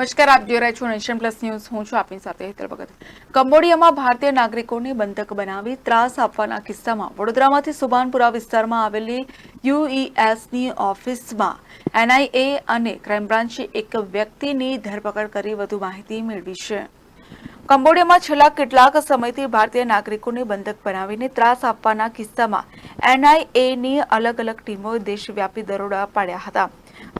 નમસ્કાર, આપ જોઈ રહ્યા છો નેશન પ્લસ ન્યૂઝ. હું છું આપની સાથે હેતલ ભગત. કંબોડિયામાં ભારતીય નાગરિકોને બંધક બનાવી ત્રાસ આપવાના કિસ્સામાં વડોદરામાંથી સુભાનપુરા વિસ્તારમાં આવેલી યુઈએસની ઓફિસમાં એનઆઈએ અને ક્રાઇમ બ્રાન્ચે એક વ્યક્તિની ધરપકડ કરી વધુ માહિતી મેળવી છે. કંબોડિયામાં છેલ્લા કેટલાક સમયથી ભારતીય નાગરિકોને બંધક બનાવીને ત્રાસ આપવાના કિસ્સામાં એનઆઈએની અલગ અલગ ટીમોએ દેશવ્યાપી દરોડા પાડ્યા હતા.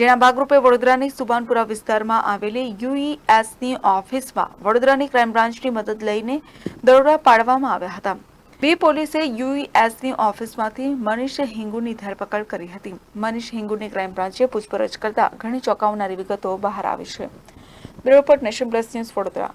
જેના ભાગરૂપે વડોદરાની સુભાનપુરા વિસ્તારમાં આવેલી યુઈએસની ઓફિસમાં વડોદરાની ક્રાઇમ બ્રાન્ચની મદદ લઈને દરોડા પાડવામાં આવ્યા હતા. બી પોલીસે યુઈએસની ઓફિસમાંથી મનીષ હિંગુની ધરપકડ કરી હતી. મનીષ હિંગુની ક્રાઇમ બ્રાન્ચે પૂછપરછ કરતા ઘણી ચોંકાવનારી વિગતો બહાર આવી છે. Bureau Nation plus news Vadodara.